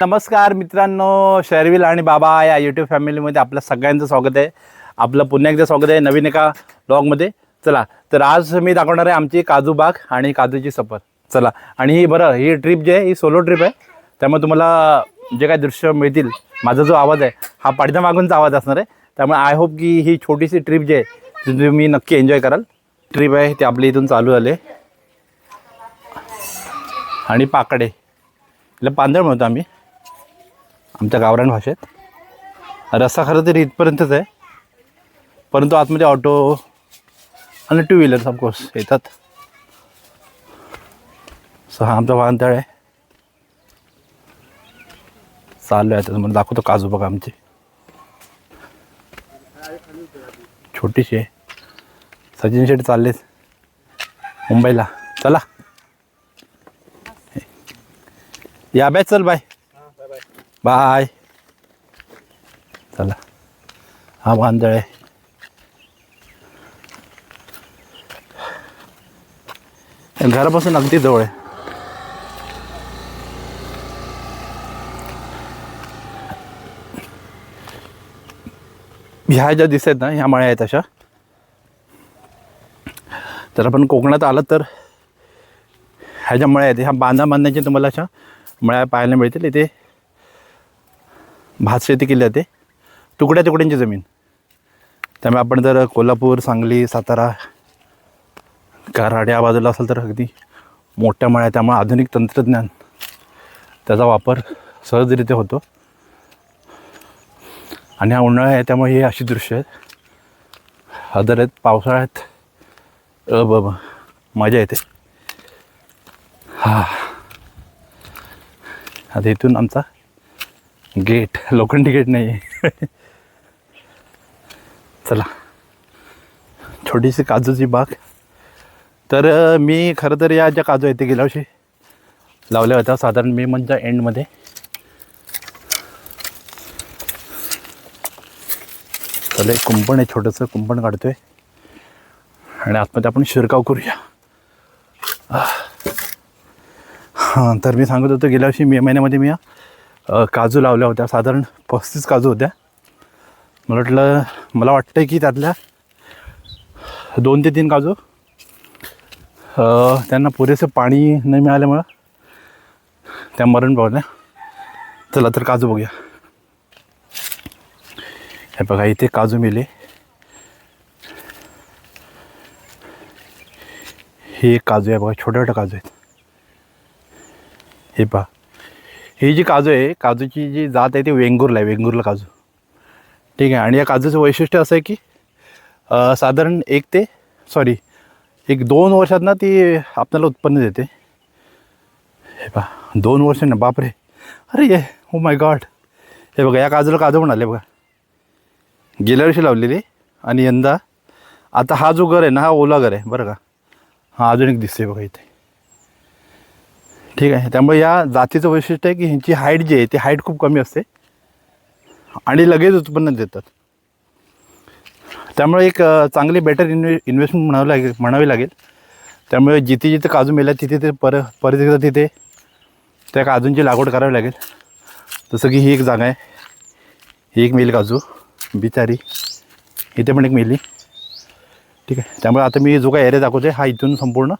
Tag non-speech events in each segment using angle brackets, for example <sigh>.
नमस्कार मित्रांनो शेरविल आणि बाबा या यूट्यूब फॅमिलीमध्ये आपलं सगळ्यांचं स्वागत आहे. आपलं पुन्हा एकदा स्वागत आहे नवीन एका ब्लॉगमध्ये चला तर आज मी दाखवणार आहे आमची काजू बाग आणि काजूची सफर. चला आणि ही बरं ही ट्रिप जी आहे ही सोलो ट्रिप आहे. त्यामुळे तुम्हाला जे काही दृश्य मिळतील माझा जो आवाज आहे हा पडद्यामागूनचा आवाज असणार आहे. त्यामुळे आय होप की ही छोटीशी ट्रिप जी आहे ती तुम्ही नक्की एन्जॉय कराल. ट्रिप आहे ती आपली इथून चालू झाले आणि पाकडे हिला पांदळ म्हणतो आम्ही. आमच्या गावरान भाषेत. रस्ता खरं तर इथपर्यंतच आहे. परंतु आतमध्ये ऑटो आणि टू व्हीलर्स ऑफकोर्स येतात. सो हा आमचा वाहनतळ आहे. चाललो आहे आता. तुम्हाला दाखवतो काजू बघा आमची. छोटीशी आहे. सचिन शेट्टी चाललेच मुंबईला. चला. या बाय चल बाय बाय. चला. हा बांधळ आहे. घरापासून अगदी जवळ आहे. ह्या ज्या दिसत ना ह्या मळ्या आहेत अशा. तर आपण कोकणात आलं तर ह्या ज्या मळ्या आहेत ह्या बांधा बांधण्याच्या तुम्हाला अशा मळ्या पाहायला मिळतील. इथे भात शेती केली जाते. तुकड्या तुकड्यांची जमीन. त्यामुळे आपण जर कोल्हापूर सांगली सातारा कराड या बाजूला असेल तर अगदी मोठ्या मळ्या त्यामुळे आधुनिक तंत्रज्ञान त्याचा वापर सहजरित्या होतो. आणि हा उन्हाळा आहे त्यामुळे हे अशी दृश्य आहेत. अदर आहेत पावसाळ्यात अ ब मजा येते. हा. आता इथून आमचा गेट. लोखंडी गेट नाही. आहे चला. छोटीशी काजूची बाग. तर मी खरं तर या ज्या काजू आहेत ते गेल्या वर्षी लावल्या होत्या. साधारण मे मंथच्या एंडमध्ये चला एक कुंपण आहे छोटंसं कुंपण काढतोय. आणि आतमध्ये आपण शिरकाव करूया. हां तर मी सांगत होतो गेल्या वर्षी मे महिन्यामध्ये मी या काजू लावल्या होत्या. साधारण पस्तीस काजू होत्या. मला वाटलं मला वाटतं की त्यातल्या दोन ते तीन काजू त्यांना पुरेसं पाणी न मिळाल्यामुळं त्या मरण पावल्या. चला तर काजू बघूया. हे बघा इथे काजू मिले. हे एक काजू आहे बघा छोटे छोटे काजू आहेत. हे पहा. ही जी काजू आहे काजूची जी जात आहे ती वेंगुर्ला आहे वेंगुर्ला काजू. ठीक आहे आणि या काजूचं वैशिष्ट्य असं आहे की साधारण एक ते सॉरी एक दोन वर्षात ना ती आपल्याला उत्पन्न देते. हे पहा दोन वर्ष ना बापरे. अरे ये हो माय गॉड हे बघा या काजूला काजू म्हणाले बघा. गेल्या वर्षी लावलेली आणि यंदा आता हा जो घर आहे ना हा ओला घर आहे बरं का. हा अजून एक दिसते बघा इथे. ठीक आहे. त्यामुळे या जातीचं वैशिष्ट्य आहे की ह्यांची हाईट जी आहे ती हाईट खूप कमी असते. आणि लगेच उत्पन्न देतात. त्यामुळे एक चांगली बेटर इन्व्हे इन्व्हेस्टमेंट म्हणावं लागेल म्हणावी लागेल. त्यामुळे जिथे जिथे काजू मेल्या तिथे ते पर परत एकदा तिथे त्या काजूंची लागवड करावी लागेल. जसं की ही एक जागा आहे. ही एक मेल काजू बिचारी. इथे पण एक मेली ठीक आहे. त्यामुळे आता मी जो काय एरिया दाखवतो आहे हा इथून संपूर्ण.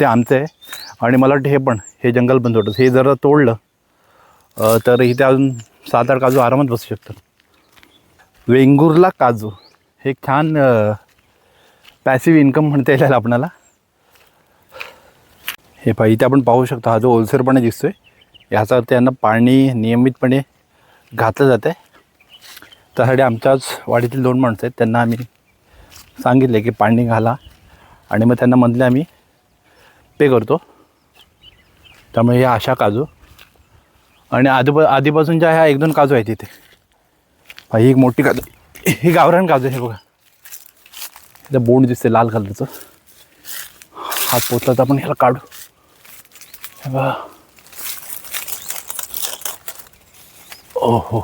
ते आमचं आहे. आणि मला वाटतं हे पण हे जंगल पण होतं. हे जर तोडलं तर इथे अजून सात आठ काजू आरामात बसू शकतात. वेंगुर्ला काजू हे छान पॅसिव्ह इन्कम म्हणता येईल आपणाला. हे पहा इथे आपण पाहू शकतो हा जो ओलसरपणे दिसतोय ह्याचा त्यांना पाणी नियमितपणे घातलं जातं आहे त्यासाठी आमच्याच वाडीतील दोन माणसं आहेत त्यांना आम्ही सांगितले की पाणी घाला आणि मग त्यांना मंथली आम्ही पे करतो. त्यामुळे ह्या अशा काजू. आणि आधीप आधीपासूनच्या ह्या एक दोन काजू आहेत इथे. हा, ही एक मोठी काजू. ही गावरान काजू आहे हे बघा. इथं बोंड दिसते लाल कलरचं. हात पोचला तर आपण ह्याला काढू. हे बघा. ओहो.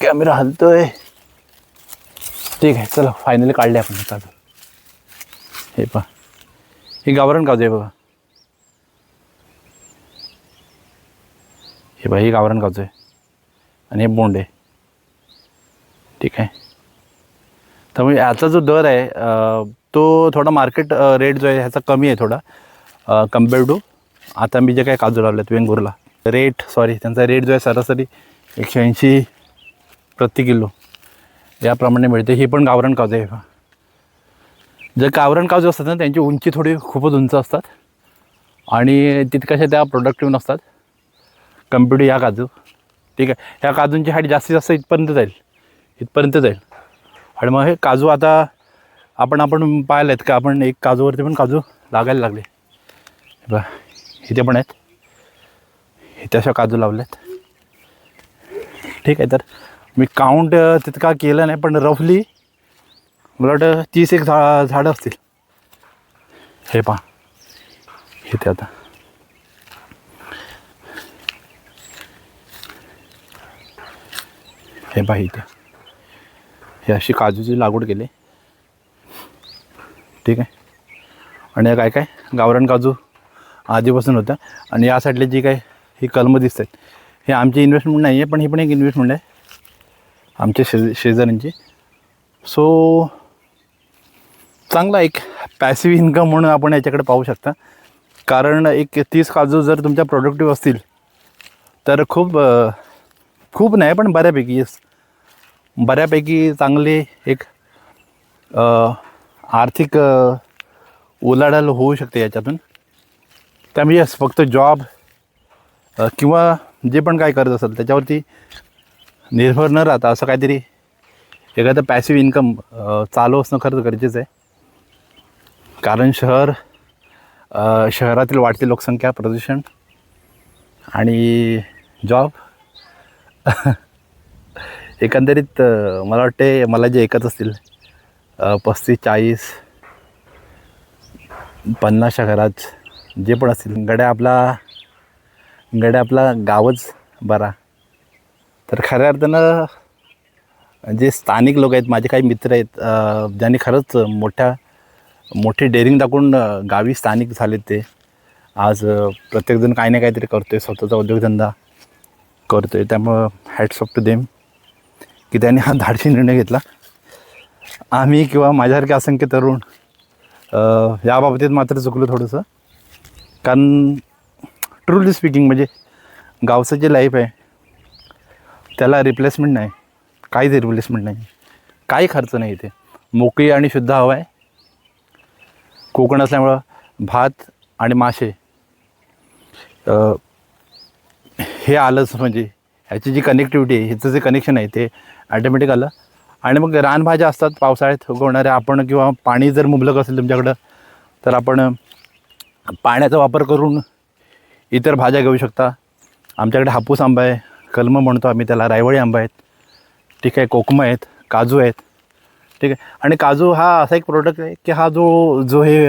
कॅमेरा हलतोय. ठीक आहे चला फायनली काढले आपण काजू हे पहा. हे गावरण काजू आहे बघा. हे बघा हे गावरण काजू आहे. आणि हे बोंड. आहे ठीक आहे. त्यामुळे याचा जो दर आहे तो थोडा मार्केट रेट जो आहे ह्याचा कमी आहे थोडा कंपेअर टू आता मी जे काही काजू लावलेत आहेत रेट सॉरी त्यांचा रेट जो आहे सरासरी एकशे ऐंशी प्रति किलो. याप्रमाणे मिळते ही पण गावरण काजू आहे. पहा. जे गावरण काजू असतात ना त्यांची उंची थोडी खूपच उंच असतात. आणि तितक्याशा त्या प्रोडक्टिव्ह नसतात कम्प्युटर या काजू. ठीक आहे. ह्या काजूंची हाईट जास्तीत जास्त इथपर्यंत जाईल. इथपर्यंत जाईल. आणि मग हे काजू आता आपण आपण पाहिले आहेत का आपण एक काजूवरती पण काजू लागायला लागले. बा इथे पण आहेत. इथे अशा काजू लावल्यात ठीक आहे तर मी काउंट तितका केलं नाही पण रफली मला वाटतं तीस एक झा झाडं असतील. हे पहा. हे ते आता. हे पहा इथे. हे अशी काजूची लागवड केली. ठीक आहे. आणि काय काय? गावरान काजू आधीपासून होत्या आणि या साईडले जी काय ही कलमं दिसत आहेत हे आमची इन्व्हेस्टमेंट नाही आहे पण ही पण एक इन्व्हेस्टमेंट आहे. आमच्या शेज शेजाऱ्यांची. सो चांगला एक पॅसिव्ह इन्कम म्हणून आपण याच्याकडे पाहू शकता. कारण एक तीस काजू जर तुमच्या प्रोडक्टिव्ह असतील तर खूप खूप नाही पण बऱ्यापैकी येस बऱ्यापैकी चांगले एक आर्थिक ओलाढाल उलाढाल होऊ शकते याच्यातून. त्यामुळे यस फक्त जॉब किंवा जे पण काय करत असेल त्याच्यावरती निर्भर न राहता असं काहीतरी एखादं पॅसिव्ह इन्कम चालू असणं खरंच गरजेचं आहे. कारण शहर शहरातील वाढती लोकसंख्या प्रदूषण आणि जॉब <laughs> एकंदरीत मला वाटते मला जे ऐकत असतील पस्तीस चाळीस पन्नासच्या घरात जे पण असतील गड्या आपला गड्या आपला गावच बरा. तर खऱ्या अर्थानं जे स्थानिक लोक आहेत माझे काही मित्र आहेत ज्यांनी खरंच मोठ्या मोठी डेअरिंग दाखवून गावी स्थानिक झालेत ते. आज प्रत्येकजण काही ना काहीतरी करतो आहे स्वतःचा उद्योगधंदा करतो आहे त्यामुळं हॅट्स ऑफ टू देम की त्यांनी हा धाडशी निर्णय घेतला. आम्ही किंवा माझ्यासारखे असंख्य तरुण याबाबतीत मात्र चुकलो थोडंसं. कारण ट्रुली स्पीकिंग म्हणजे गावचं जे लाईफ आहे त्याला रिप्लेसमेंट नाही. काहीच रिप्लेसमेंट नाही. काही खर्च नाही इथे. मोकळी आणि शुद्ध हवा आहे. कोकण असल्यामुळं भात आणि मासे हे आलंच म्हणजे ह्याची जी कनेक्टिव्हिटी आहे ह्याचं जे कनेक्शन आहे ते ॲटोमॅटिक आलं. आणि मग रानभाज्या असतात पावसाळ्यात उगवणाऱ्या आपण किंवा पाणी जर मुबलक असेल तुमच्याकडं तर आपण पाण्याचा वापर करून इतर भाज्या घेऊ शकता. आमच्याकडे हापूस आंबा आहे. कलमं म्हणतो आम्ही त्याला रायवळी आंबा आहेत ठीक आहे कोकमं आहेत काजू आहेत ठीक आहे. आणि काजू हा असा एक प्रोडक्ट आहे की हा जो जो हे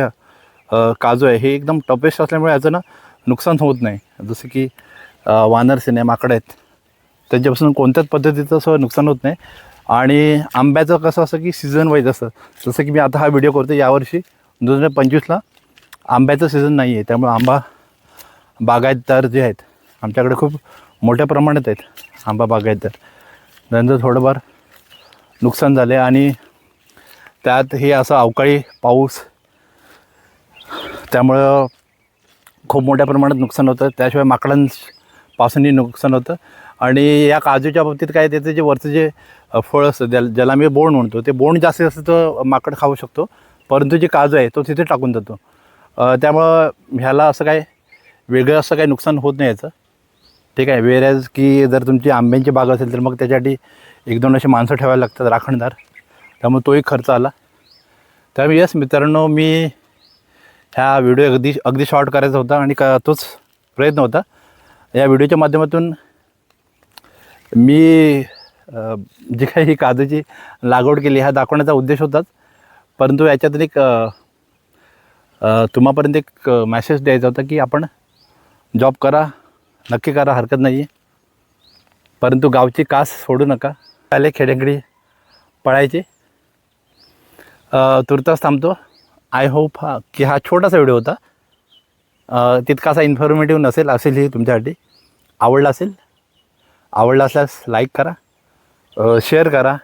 काजू आहे हे एकदम टपेस्ट असल्यामुळे याचं ना नुकसान होत नाही. जसं की वानर वानरसेने माकडं आहेत त्यांच्यापासून कोणत्याच पद्धतीचं असं नुकसान होत नाही. आणि आंब्याचं कसं असं की सीझन वाईज असतं जसं की मी आता हा व्हिडिओ करतो यावर्षी दोन हजार पंचवीसला आंब्याचं सीझन नाही आहे त्यामुळे आंबा बागायतदार जे आहेत आमच्याकडे खूप मोठ्या प्रमाणात आहेत. आंबा तर. त्यांचं थोडंफार नुकसान झालं आहे आणि त्यात हे असं अवकाळी पाऊस त्यामुळं खूप मोठ्या प्रमाणात नुकसान होतं. त्याशिवाय माकडांपासूनही नुकसान होतं. आणि या काजूच्या बाबतीत काय त्याचं जे वरचं जे फळ असतं ज्याला ज्याला मी बोंड म्हणतो ते बोंड जास्तीत जास्त तो माकड खाऊ शकतो. परंतु जे काजू आहे तो तिथे टाकून जातो. त्यामुळं ह्याला असं काय वेगळं असं काही नुकसान होत नाही याचं. ठीक आहे. वेरॅज की जर तुमची आंब्यांची बाग असेल तर मग त्याच्यासाठी एक दोन असे माणसं ठेवायला लागतात राखणदार. त्यामुळे तोही खर्च आला. त्यामुळे यस मित्रांनो मी ह्या व्हिडिओ अगदी अगदी शॉर्ट करायचा होता आणि का तोच प्रयत्न होता. या व्हिडिओच्या माध्यमातून मी जी काही ही काजूची लागवड केली हा दाखवण्याचा उद्देश होताच. परंतु याच्यातून एक तुम्हापर्यंत एक मॅसेज द्यायचा होता की आपण जॉब करा नक्की करा हरकत नाही आहे परंतु गावची कास सोडू नका. आले खेड्याकडे पळायचे. तुर्तास थांबतो. आय होप हा की हा छोटासा व्हिडिओ होता. तितकासा इन्फॉर्मेटिव्ह नसेल असेल हे तुमच्यासाठी. आवडला असेल आवडला असल्यास लाईक करा. शेअर करा.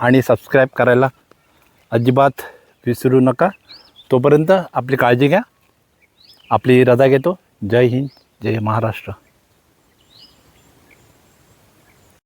आणि सबस्क्राईब करायला अजिबात विसरू नका. तोपर्यंत आपली काळजी घ्या. आपली रजा घेतो. जय हिंद. जय महाराष्ट्र.